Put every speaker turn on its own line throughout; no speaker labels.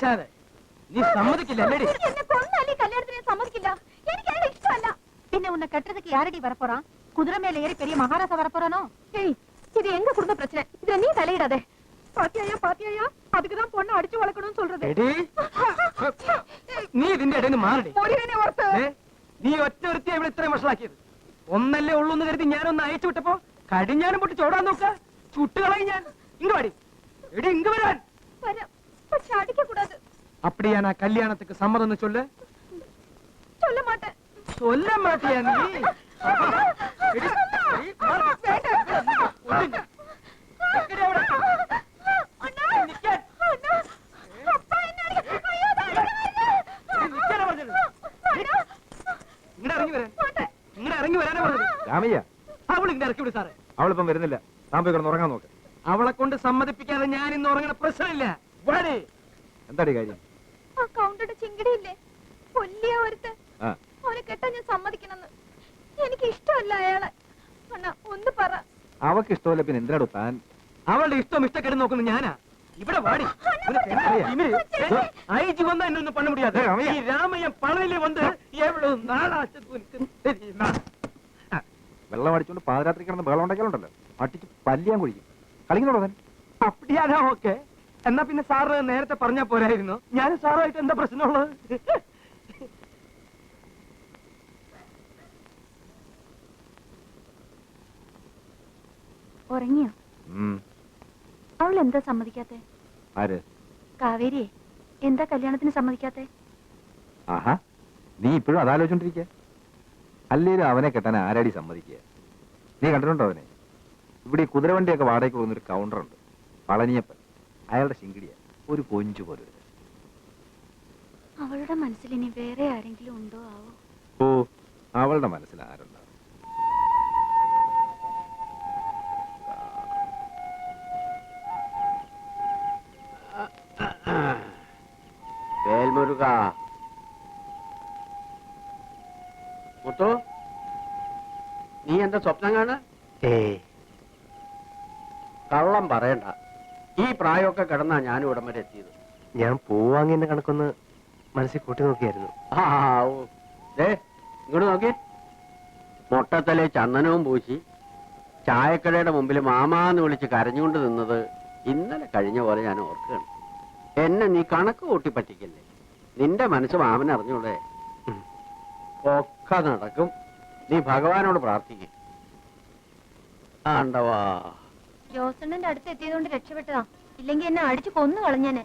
ആശാനെ നീ സമ്മതിക്കില്ല അല്ലേടി
എന്നെ കൊന്നാലേ കല്യാണത്തിന് സമ്മതിക്കില്ല. എനിക്ക് അയാളെ ഇഷ്ടമല്ല. പിന്നെ ഉന്നെ കെട്ടതുക്ക് யாரடி வரப்போறா குதிரை மேல ஏறி பெரிய மகாராசா வரப்போறானோ ஏய் இது எங்க குடும்ப பிரச்சனை இதுல நீ தலையிடாத பாத்தியாயா பாத்தியாயா அதுக்கு தான் பொண்ணு அடிச்சு வளர்க்கணும்னு சொல்றது
എടി നീ ഇതിന്റെ ഇടയിൽ നിന്ന് മാറടി.
മുരുകനെ ഓർത്ത്.
ഏ? നീ ഒറ്റ ഒരുത്തിയെ ഇവിടെ ഇത്രയും വഷളാക്കിയത്. ഒന്നല്ലേ ഉള്ളൂ എന്ന് കരുതി ഞാനൊന്ന് അയച്ചു വിട്ടപ്പോ കടിഞ്ഞാനും പൊട്ടി ചോടാൻ നോക്ക. ചുട്ടുകളയും ഞാൻ. ഇങ്ങ് വാടി. എടി ഇങ്ങ് വരാൻ.
പക്ഷെ அடிக்க கூடாது
அப்படியா நான் கல்யாணத்துக்கு சம்மதம்னு சொல்லு
சொல்ல மாட்டேன்
சொல்ல மாட்டியா நீ எடி, எடி, மாறு. ஒதுங்கு. நிக்கடி അവിടെ.
அண்ணா
നിക്കാൻ.
அண்ணா அப்பா என்ன அடிக்க ஐயோ
എടി, നിക്കാനാ പറഞ്ഞത്. ഇങ്ങട് ഇറങ്ങി വരാൻ ഇങ്ങട് ഇറങ്ങി വരാനാ പറഞ്ഞത്
രാമയ്യ
അവൾ ഇങ്ങനെ ഇറക്കി വിട് സാറേ
അവളിപ്പം വരുന്നില്ല താൻ പോയി കിടന്ന് ഉറങ്ങാൻ നോക്ക്
അവളെ കൊണ്ട് സമ്മതിപ്പിക്കാതെ ഞാൻ ഇന്ന് ഉറങ്ങണ പ്രശ്നമില്ല വാടി
എന്താടി കാര്യം
ആ കൗണ്ടറുടെ ചിങ്കിടിയില്ലേ കൊല്ലിയ ഒരുത്ത്
ആ
അവനെ കെട്ടാൻ ഞാൻ സമ്മതിക്കണമെന്ന് എനിക്ക് ഇഷ്ടമല്ല അയാളെ അണ്ണ ഒന്ന് പറ
അവക്ക് ഇഷ്ടമല്ല പിന്നെ എന്തിനാടോ താൻ
അവളുടെ ഇഷ്ടം ഇഷ്ടക്കെട്ട് നോക്കുന്നു ഞാനാ ഇവിടെ വാടി உனக்கு என்ன திமிரு? ஏ, ஐஜி வந்தா இன்னொன்னு பண்ண முடியாது
ஏய், ரமயா.
நீ ராமையன் பழனில வந்து எவ்வளவு நாளாச்சு உனக்கு தெரியுமா
വെള്ളം അടിച്ചുകൊണ്ട് പാതിരാത്രി കിടന്ന് ബഹളം ഉണ്ടാക്കിയാലുണ്ടല്ലോ അടിച്ച് പല്ലിയാൻ കുഴിക്കും കളിക്കുന്നുണ്ടോ താൻ
அப்படியாதான் ഓക്കെ എന്നാ പിന്നെ സാറ് നേരത്തെ പറഞ്ഞാ പോരായിരുന്നു. ഞാൻ സാറുമായിട്ട് എന്താ പ്രശ്നമുള്ളത്?
ഉറങ്ങിയോ. അവൾ എന്താ സമ്മതിക്കാത്തെ?
ആര്?
കാവേരിയെ. എന്താ കല്യാണത്തിന് സമ്മതിക്കാത്തെ?
ആഹാ. നീ ഇപ്പോഴും അതാലോചിച്ചോണ്ടിരിക്കുക അല്ലേലും അവനെ കെട്ടാൻ ആരാടി സമ്മതിക്കുക? നീ കണ്ടിട്ടുണ്ടോ അവനെ? ഇവിടെ ഈ കുതിരവണ്ടിയൊക്കെ വാടകയ്ക്ക് പോകുന്നൊരു കൗണ്ടറുണ്ട് പളനിയപ്പൻ. അയാളുടെ ശിങ്കിടിയ ഒരു കൊഞ്ചു പോലെ
അവളുടെ മനസ്സിൽ ഇനി വേറെ ആരെങ്കിലും ഉണ്ടോ ആവോ?
ഓ അവളുടെ മനസ്സിൽ ആരുണ്ടാവും
വേൽമുരുക. മുത്തു നീ എന്താ സ്വപ്നം കാണ കള്ളം പറയണ്ട. ഈ പ്രായമൊക്കെ കിടന്നാ ഞാനും ഇവിടം വരെ എത്തിയത്.
ഞാൻ പൂവാങ്ങിന്റെ കണക്കൊന്ന് മനസ്സിൽ കൂട്ടി നോക്കിയായിരുന്നു.
ആ ഓ. ദേ ഇങ്ങോട്ട് നോക്കി. മുട്ടത്തലെ ചന്ദനവും പൂശി ചായക്കടയുടെ മുമ്പിൽ മാമാന്ന് വിളിച്ച് കരഞ്ഞുകൊണ്ട് നിന്നത് ഇന്നലെ കഴിഞ്ഞ പോലെ ഞാൻ ഓർക്കുകയാണ്. എന്നെ നീ കണക്ക് കൂട്ടി പറ്റിക്കല്ലേ? നിന്റെ മനസ്സ് മാമൻ അറിഞ്ഞൂടെ. ഒക്കെ നടക്കും. നീ ഭഗവാനോട് പ്രാർത്ഥിക്കും. ആണ്ടവാ.
ജോസണ്ണന്റെ അടുത്ത് എത്തിയതുകൊണ്ട് രക്ഷപ്പെട്ടതാ. ഇല്ലെങ്കിൽ എന്നെ അടിച്ചു കൊന്നു കളഞ്ഞേനെ.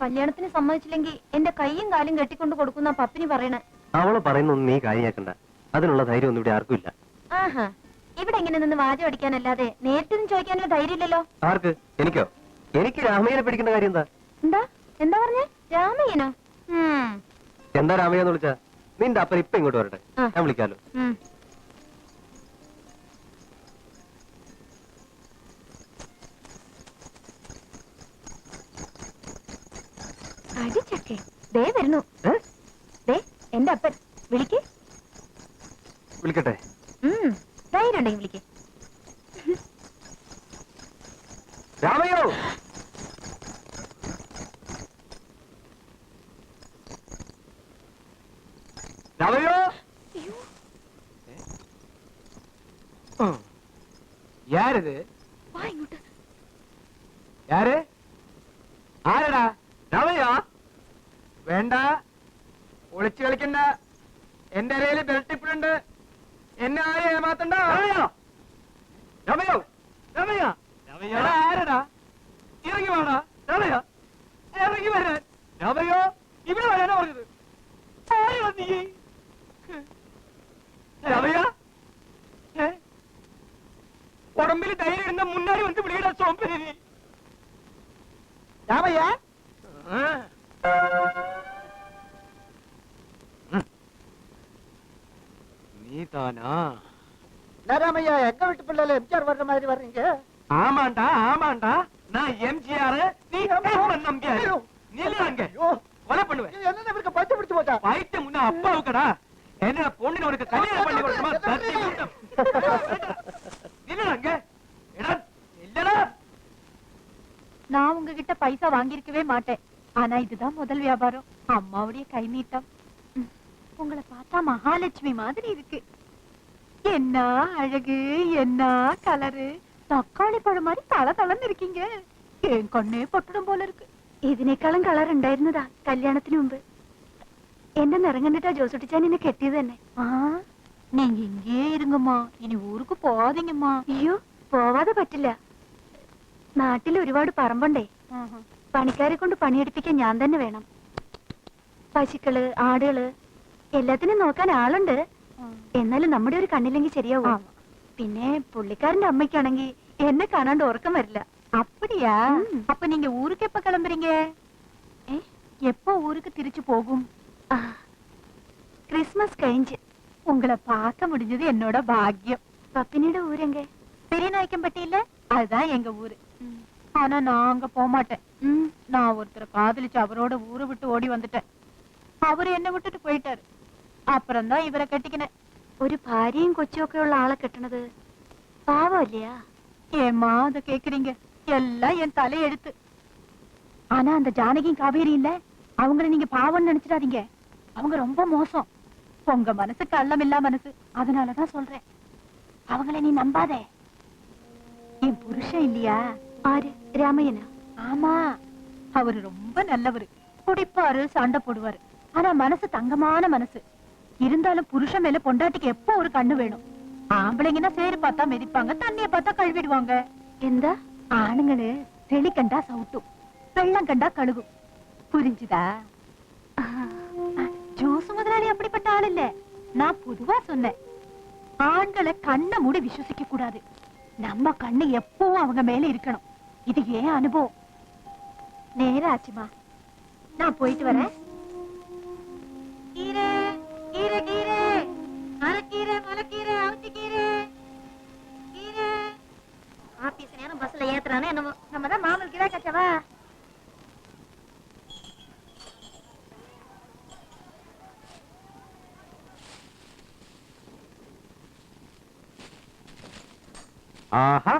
കല്യാണത്തിന് സമ്മതിച്ചില്ലെങ്കിൽ എന്റെ കൈയും കാലും കെട്ടിക്കൊണ്ട് കൊടുക്കുന്ന പപ്പിനി പറയണേ.
അവൾ പറയുന്നൊന്നും നീ കാര്യമാക്കണ്ട. അതിനുള്ള ധൈര്യം ഒന്നും ഇവിടെ ആർക്കും ഇല്ല.
ആഹാ. ഇവിടെ എങ്ങനെ നിന്ന് വാചം അടിക്കാനല്ലാതെ നേരിട്ടൊന്നും ചോദിക്കാനുള്ള ധൈര്യമില്ലല്ലോ?
ആർക്ക്? എനിക്കോ? എനിക്ക് രാമയ്യനെ പിടിക്കുന്ന കാര്യം എന്താ?
എന്താ? എന്താ പറഞ്ഞേ? രാമയ്യനോ? ഉം,
എന്താ രാമയ്യെന്ന് വിളിച്ചാ? നിന്റെ അപ്പൻ ഇപ്പൊ ഇങ്ങോട്ട് വരട്ടെ.
ആ.
ഞാൻ വിളിക്കാലോ.
ഉം. അടിച്ചക്കെ ദേ വരുന്നു
ഏ?
ദേ എന്റെ അപ്പൻ വിളിക്ക്
വിളിക്കട്ടെ
ഉം, ധൈര്യം ഉണ്ടെങ്കിൽ വിളിക്ക്
രാമയ്യോ രാമയ്യോ
யாரது
വാ ഇങ്ങോട്ട്
யாரு ആരടാ
രാമയ്യ
വേണ്ട ഒളിച്ചു കളിക്കണ്ട എന്റെ അരയില് ബെൽറ്റ് ഇപ്പിടുണ്ട് എന്നെ ആരെ ഏമാത്തണ്ട
രാമയ്യോ
രമയ എടാ, ആരെടാ ഇറങ്ങി വേടാ രമയ சோம்பேறி
என்ன இவருக்கு பிடிச்சு போச்சா?
வயிற்று முன்ன அப்பாவுக்கடா. என்ன பொண்ணு உனக்கு கல்யாணம்
நான் உங்ககிட்ட பைசா வாங்கியிருக்கவே மாட்டேன். ஆனா இதுதான் முதல் வியாபாரம். அம்மாவுடைய கை நீட்டம் உங்களை பார்த்தா மகாலட்சுமி மாதிரி இருக்கு. என்ன அழகு என்ன கலரு. തക്കാളി പഴമാരി തല തളർന്നിരിക്കീങ്ക കണ്ണേ പൊട്ടണം പോലെ ഇരിക്കും
ഇതിനേക്കാളും കളർ ഉണ്ടായിരുന്നതാ കല്യാണത്തിന് മുമ്പ്. എന്നെ നിറങ്ങണ്ടിട്ടാ ജോസുട്ടിച്ചാൻ എന്നെ കെട്ടിയത് തന്നെ.
ആ നീ ഇങ്ങേ ഇരുങ്ങമ്മാ ഇനി ഊർക്ക് പോവാതിങ്ങമ്മാ
അയ്യോ പോവാതെ പറ്റില്ല. നാട്ടിൽ ഒരുപാട് പറമ്പുണ്ടേ പണിക്കാരെ കൊണ്ട് പണിയെടുപ്പിക്കാൻ ഞാൻ തന്നെ വേണം പശുക്കള് ആടുകള് എല്ലാത്തിനും നോക്കാൻ ആളുണ്ട് എന്നാലും നമ്മുടെ ഒരു കണ്ണില്ലെങ്കിൽ ശരിയാവും
ആമാ.
പിന്നെ പുള്ളിക്കാരന്റെ അമ്മയ്ക്കാണെങ്കിൽ എന്നെ കാണാണ്ട് ഉറക്കം വരില്ല
அப்படியா
ம்.
அப்ப நீங்க ஊருக்கு எப்ப கிளம்புறீங்க
ഏ?
எப்போ ஊருக்கு திருச்சி போகும்
ആ, ക്രിസ്മസ് കഴിഞ്ഞ്
உங்களை பார்க்க முடிஞ்சது என்னோட பாக்கியம்
പപ്പിനിയുടെ ഊരെങ്ക
பெரிய நாயக்கம்பட்டி இல்ல அதுதான் எங்க ஊரு ஆனா நான் அங்க போக மாட்டேன் நான் ஒருத்தரை காதலிச்சு அவரோட ஊரை விட்டு ஓடி வந்துட்டேன் அவரு என்ன விட்டுட்டு போயிட்டாரு அப்புறம் தான் இவரை கட்டிக்கினேன்
ഒരു ഭാര്യയും കൊച്ചും ഒക്കെ ഉള്ള ആളെ കെട്ടണത് പാവമല്ലയാ
ஏம்மா அத கேக்குறீங்க எல்லாம் என் தலையெழுத்து ஆனா அந்த ஜானகியும் காவேரி இல்ல அவங்கள நீங்க பாவம்னு நினைச்சிடாதீங்க அவங்க ரொம்ப மோசம் உங்க மனசு கள்ளம் இல்லா மனசு அதனாலதான் சொல்றேன் அவங்கள நீ நம்பாதே என் புருஷன் இல்லையா
ஆரு ராமையனா.
ஆமா அவரு ரொம்ப நல்லவரு. குடிப்பாரு சாண்ட போடுவாரு. ஆனா மனசு தங்கமான மனசு. இருந்தாலும் புருஷன் மேல பொண்டாட்டிக்கு எப்போ ஒரு கண்ணு வேணும்? ஆம்பளைங்கன்னா சேரு பார்த்தா மிதிப்பாங்க தண்ணிய பார்த்தா கழுவிடுவாங்க.
எந்த?
ஆணுங்களு செளி கண்டா சவுட்டும் வெள்ளம் கண்டா கழுகும். புரிஞ்சுதா? ஜோசு முதலாளி அப்படிப்பட்ட ஆள் இல்ல. நான் பொதுவா சொன்னேன். ஆண்களை கண்ணை மூடி விசுவசிக்க கூடாது. நம்ம கண்ணு எப்பவும் அவங்க மேல இருக்கணும். இது ஏன் அனுபவம்? நேரம் ஆச்சுமா. நான் போயிட்டு வரேன். கீரை கீரை கீரை. மரக்கீரை மலைக்கீரை அவிச்சு கீரை.
கீரை ஆபீஸ் நேரம் பஸ்ல ஏத்துறானே
நம்ம தான் மாமல் கீரை கச்சவா
ஆஹா.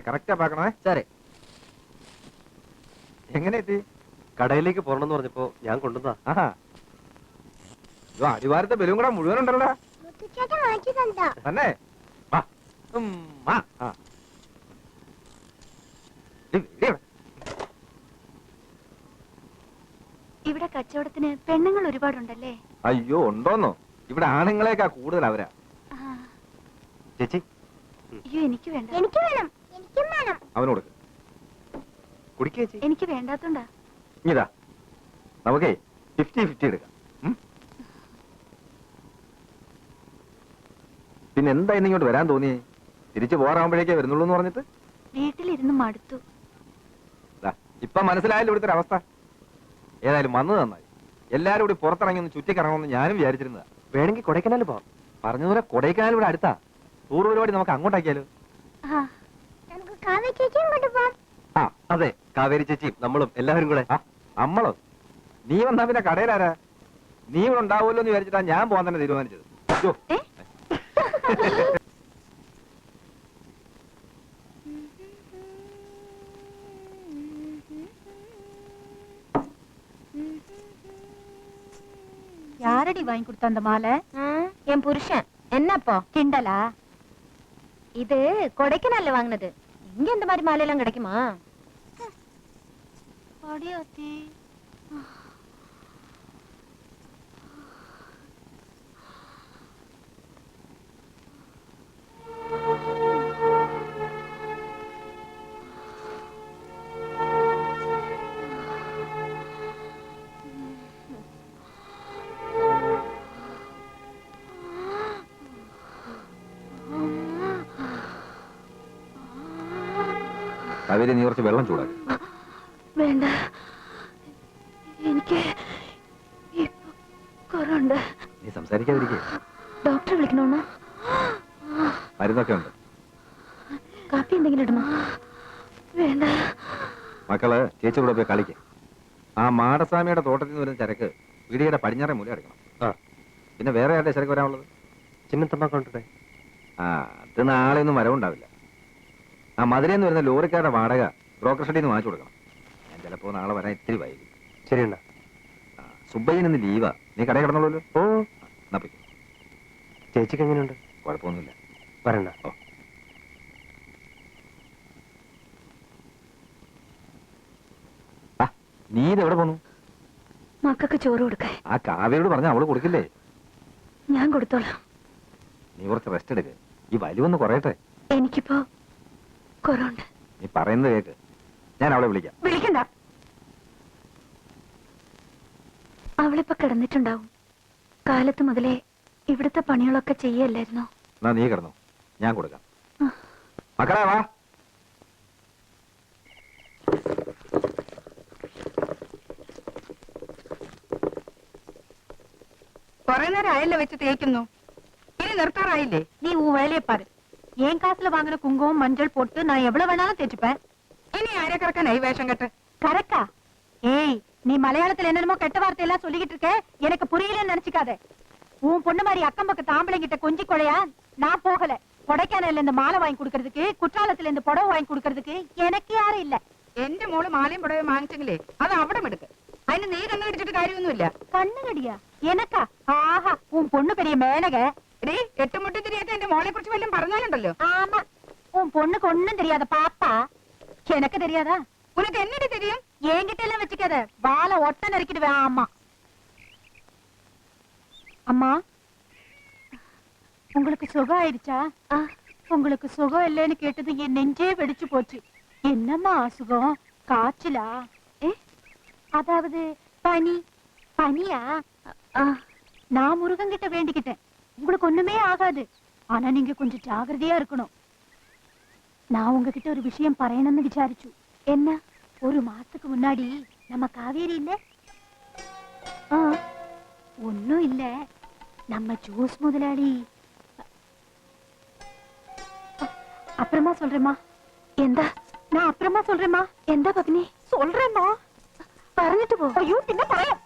கரெக்டா
பாக்கணும் சரி.
കടയിലേക്ക് പോകണമെന്ന് പറഞ്ഞപ്പോ ഞാൻ കൊണ്ടുവന്നാ
ആഹാ. ഇത് അടിവാരത്തെ ബലൂൺ കൂടെ മുഴുവൻ ഉണ്ടല്ലോ തന്നെ. വാ. ഉം, വാ. ആ. ഡേയ്, ഡേയ് ഇവിടെ.
ഇവിടെ കച്ചവടത്തിന് പെണ്ണുങ്ങൾ ഒരുപാടുണ്ടല്ലേ?
അയ്യോ ഉണ്ടോന്നോ? ഇവിടെ ആണുങ്ങളെക്കാ കൂടുതൽ അവരാ.
ആ,
ചേച്ചി.
അയ്യോ എനിക്ക് വേണ്ട. എനിക്ക് വേണം. എനിക്കും വേണം.
അവനോട്. കുടിക്കേ ചേച്ചി.
എനിക്ക് വേണ്ടാത്തോണ്ടാ.
ഇതാ. നമുക്കേ ഫിഫ്റ്റി ഫിഫ്റ്റി എടുക്കാം. പിന്നെ എന്താ ഇന്ന് ഇങ്ങോട്ട് വരാൻ തോന്നി തിരിച്ചു പോരാകുമ്പോഴേക്കേ വരുന്നുള്ളൂ എന്ന് പറഞ്ഞിട്ട്?
വീട്ടിലിരുന്ന് മടുത്തു.
ഇപ്പൊ മനസ്സിലായാലും ഇവിടുത്തെ അവസ്ഥ ഏതായാലും വന്നു നന്നായി. എല്ലാരും കൂടി പുറത്തിറങ്ങി ഒന്ന് ചുറ്റിക്കിറങ്ങുമെന്ന് ഞാനും വിചാരിച്ചിരുന്നതാ.
വേണമെങ്കിൽ കൊടൈക്കനാൽ പോവാം.
പറഞ്ഞതുപോലെ കൊടൈക്കനാൽ ഇവിടെ അടുത്താ. ടൂർ പരിപാടി നമുക്ക് അങ്ങോട്ടാക്കിയാലോ?
ആ
അതെ. കാവേരി ചേച്ചിയും നമ്മളും എല്ലാവരും കൂടെ.
ആ അമ്മളോ നീ വന്നാ പിന്നെ കടയിലാരാ നീ ഇവിടെ ഉണ്ടാവുമല്ലോ എന്ന് വിചാരിച്ചിട്ടാ ഞാൻ പോകാൻ തന്നെ തീരുമാനിച്ചത് അയ്യോ.
ഏ?
யாரடி வாங்கி கொடுத்த அந்த மாலை
என் புருஷன் என்னப்போ
கிண்டலா
இது கொடைக்கானல்ல வாங்கினது இங்க இந்த மாதிரி ありが
て
¿Habéis tenido ini verlo en chulac?
വേണ്ട. എനിക്ക് കുറവുണ്ട്
നീ സംസാരിക്കാതിരിക്കേ.
ഡോക്ടറെ വിളിക്കണോന്ന്?
മരുന്നൊക്കെ ഉണ്ട്
കാപ്പി എന്തെങ്കിലും ഇടണോ? വേണ്ട.
മക്കൾ ചേച്ചി കൂടെ പോയി കളിക്ക. ആ മാടസ്വാമിയുടെ തോട്ടത്തിൽ നിന്ന് വരുന്ന ചരക്ക് വീടിയുടെ പടിഞ്ഞാറേ മൂല അടക്കണം
ആ.
പിന്നെ വേറെ ആരുടെ ചരക്ക് വരാനുള്ളത്?
ചിന്നത്തമ്മ
ആ അത് നാളെ ഒന്നും വരവുണ്ടാവില്ല. ആ മധുരയിൽ നിന്ന് വരുന്ന ലോറിക്കാരുടെ വാടക ബ്രോക്കർ ഷെഡിൽ നിന്ന് വാങ്ങിച്ചു കൊടുക്കണം. ചിലപ്പോ നാളെ വരാൻ ഇത്തിരി വൈകി.
ശരി അണ്ണ
സുബ്ബയ്യൻ ഇന്ന് ലീവാ. നീ കടയിൽ കിടന്നുള്ളൂ
ഓ.
എന്നാ പോയി.
ചേച്ചിക്ക് എങ്ങനെയുണ്ട്?
കുഴപ്പമൊന്നുമില്ല.
പറയണ്ട
ഓ. ആ, നീ ഇതെവിടെ പോന്നു?
മക്കൾക്ക് ചോറ് കൊടുക്കാൻ.
ആ കാവ്യയോട് പറഞ്ഞ അവൾ കൊടുക്കില്ലേ?
ഞാൻ കൊടുത്തോളാം.
നീ കുറച്ച് റെസ്റ്റ് എടുക്ക്. ഈ വലിവൊന്ന് കുറയട്ടെ.
എനിക്കിപ്പോ കുറവുണ്ട്.
നീ പറയുന്നത് കേക്ക്. ഞാൻ അവളെ വിളിക്കാം
വിളിക്കണ്ട അവളിപ്പോ കിടന്നിട്ടുണ്ടാവും കാലത്ത് മുതലേ ഇവിടുത്തെ പണികളൊക്കെ ചെയ്യല്ലായിരുന്നോ
എന്നാ നീ കിടന്നു ഞാൻ കൊടുക്കാം മക്കളെ വാ
കൊറേ നേരം അയല്ല വെച്ച് തേക്കുന്നു ഇനി നിർത്താറായില്ലേ நீ உன் வேலையை பாரு என் காசுல வாங்கின குங்குமம் மஞ்சள் போட்டு நான் எவ்வளவு வேணாலும் தேய்ச்சுப்பேன் இனி யாரை கறக்க வேஷம் கட்டு கரெக்டா ஏய் நீ மலையாளத்துல என்னென்னமோ கெட்ட வார்த்தை எல்லாம் சொல்லிக்கிட்டு இருக்க எனக்கு புரியலன்னு நினைச்சுக்காத உன் பொண்ணு மாதிரி அக்கம் பக்கத்து ஆம்பளைங்கிட்ட கொஞ்சி கொலையா நான் போகல கொடைக்கானல்ல இந்த மாலை வாங்கி கொடுக்கறதுக்கு குற்றாலத்துல இந்த புடவை வாங்கி கொடுக்கறதுக்கு எனக்கு யாரும் இல்ல
എന്റെ മോള് മാലയും പുടവയും വാങ്ങിച്ചെങ്കിലേ അത് അവിടെ എടുക്ക് അതിന് നീ കണ്ണു കടിച്ചിട്ട് കാര്യമൊന്നുമില്ല
கண்ணுகடியா எனக்கா ஆஹா உன் பொண்ணு பெரிய மேனக
എടീ എട്ടുമുട്ടി തിരിയാത്ത എന്റെ മോളെ കുറിച്ച് വല്ലതും പറഞ്ഞാലുണ്ടല്ലോ
ஆமா உன் பொண்ணுக்கு ஒண்ணும் தெரியாத பாப்பா எனக்கு தெரியாதா?
உனக்கு என்னடி தெரியும்?
என்கிட்ட எல்லாம் வச்சுக்காத. வாழை ஒட்ட நறுக்கிடுவேன் அம்மா அம்மா உங்களுக்கு சுகம் ஆயிடுச்சா? உங்களுக்கு சுகம் இல்லைன்னு கேட்டது என் நெஞ்சே வெடிச்சு போச்சு. என்னம்மா சுகம் காய்ச்சலா? அதாவது பனி? பனியா? நான் முருகன் கிட்ட வேண்டிக்கிட்டேன். உங்களுக்கு ஒண்ணுமே ஆகாது. ஆனா நீங்க கொஞ்சம் ஜாகிரதையா இருக்கணும். நான் உங்ககிட்ட ஒரு விஷயம் പറയണമെന്ന് വിചാരിച്ചു
என்ன
ஒரு மாசத்துக்கு முன்னாடி நம்ம காவேரி இல்ல
ஆ,
ஒண்ணும் இல்ல நம்ம ஜூஸ் முதலாளி அ- அப்புறமா சொல்றேம்மா
എന്താ
நான் அப்புறமா சொல்றேம்மா
എന്താ പത്നി
சொல்றேம்மா
പറഞ്ഞിട്ട് പോ
ஐயோ பின்ன പറയാം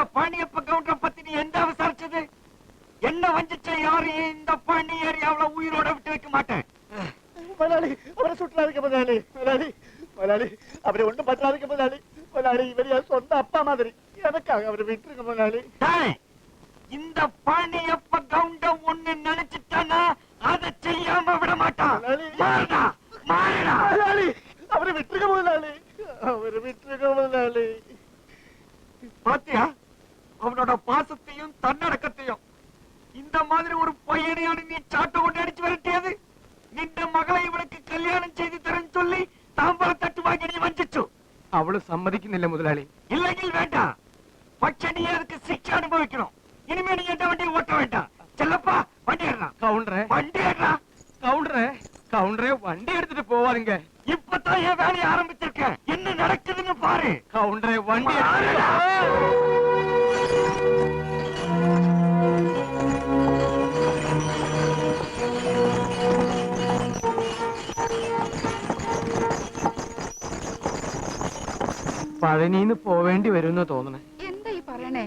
இந்த பாண்டியப்ப கவுண்டரை பத்தி நீ எந்த விசாரிச்சது? என்ன வஞ்சிச்ச யாரையும் இந்த பாண்டி ஏரியாவுல உயிரோட விட்டு வைக்க மாட்டேன்?
முதலாளி அவரை சுற்றாதீங்க முதலாளி. முதலாளி முதலாளி அவரை ஒண்ணும் பற்றாதீங்க முதலாளி. முதலாளி இவர் என் சொந்த அப்பா மாதிரி. எனக்காக அவரை விட்டுருங்க முதலாளி.
இந்த பாண்டியப்ப கவுண்ட ஒண்ணு நினைச்சிட்டானா அதை செய்யாம விட மாட்டான். மாறுடா, மாறுடா.
முதலாளி அவரை விட்டுருங்க முதலாளி. அவரை விட்டுருங்க முதலாளி.
பாத்தியா? மரியாதையும் தன்னடக்கத்தையும். இந்த மாதிரி ஒரு பையனையான நீ சாட்டை கொண்டு அடிச்சு விரட்டியது? நின்ற மகளை இவனுக்கு கல்யாணம் செய்து தரேன்னு சொல்லி தாம்பர தட்டு வாங்கி நீ வஞ்சிச்சு.
அவளும் சம்மதிக்குന്നില്ല മുതലാളി
இல்லைங்கில் வேண்டாம். പക്ഷെ நீ அதுக்கு சிக்ஷை அனுபவிக்கணும். இனிமே நீ எந்த வண்டியை ஓட்ட வேண்டாம். செல்லப்பா வண்டி ஏறா
கவுண்டரே.
வண்டி ஏறா
கவுண்டரே கவுண்டரே வண்டி எடுத்துட்டு போவாருங்க.
இப்பதான் என் வேலையை ஆரம்பிச்சிருக்கேன். என்ன நடக்குதுன்னு பாரு.
கவுண்டரே வண்டி
பாருடா.
പഴനിന്ന് പോവേണ്ടി വരുമെന്ന് തോന്നണേ
എന്താ ഈ പറയണേ?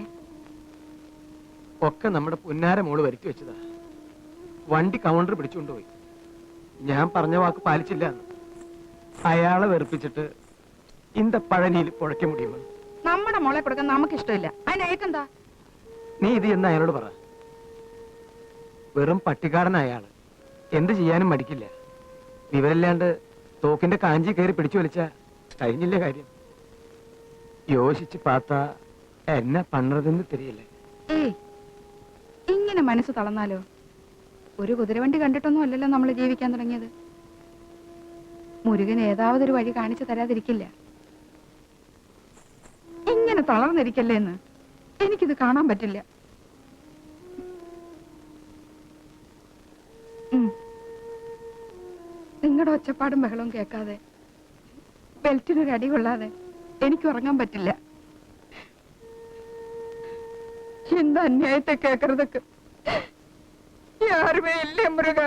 ഒക്കെ നമ്മുടെ പുന്നാര മോൾ വരുത്തി വെച്ചതാ. വണ്ടി കൗണ്ടർ പിടിച്ചുകൊണ്ടുപോയി ഞാൻ പറഞ്ഞ വാക്ക് പാലിച്ചില്ല അയാളെ വെറുപ്പിച്ചിട്ട് ഇന്ത പഴനിയിൽ പുഴയ്ക്ക മുടിയുമോ
നമ്മുടെ മോളെ കൊടുക്കാൻ നമുക്ക് ഇഷ്ടമില്ല അതിനേക്കെന്താ
നീ ഇത് എന്ന് അയാളോട് പറ. വെറും പട്ടിക്കാടനായാൾ എന്ത് ചെയ്യാനും മടിക്കില്ല. വിവരല്ലാണ്ട് തോക്കിന്റെ കാഞ്ചി കയറി പിടിച്ചു വലിച്ച കഴിഞ്ഞില്ലേ കാര്യം? യോശിച്ച് പാത്ത എന്നെ പണ്ണതെന്ന് തിരിയില്ലേ?
ഏയ് ഇങ്ങനെ മനസ്സ് തളർന്നാലോ? ഒരു കുതിരവണ്ടി കണ്ടിട്ടൊന്നും അല്ലല്ലോ നമ്മൾ ജീവിക്കാൻ തുടങ്ങിയത്. മുരുകൻ ഏതാവതൊരു വഴി കാണിച്ചു തരാതിരിക്കില്ല. ഇങ്ങനെ തളർന്നിരിക്കല്ലേ എന്ന് എനിക്കിത് കാണാൻ പറ്റില്ല. നിങ്ങളുടെ ഒച്ചപ്പാടും ബഹളവും കേൾക്കാതെ ബെൽറ്റിനൊരു അടി കൊള്ളാതെ എനിക്ക് ഉറങ്ങാൻ പറ്റില്ല. എന്ത് അന്യായത്തെ കേക്കരുതൊക്കെ യാരുമേ ഇല്ലേ മുരുക?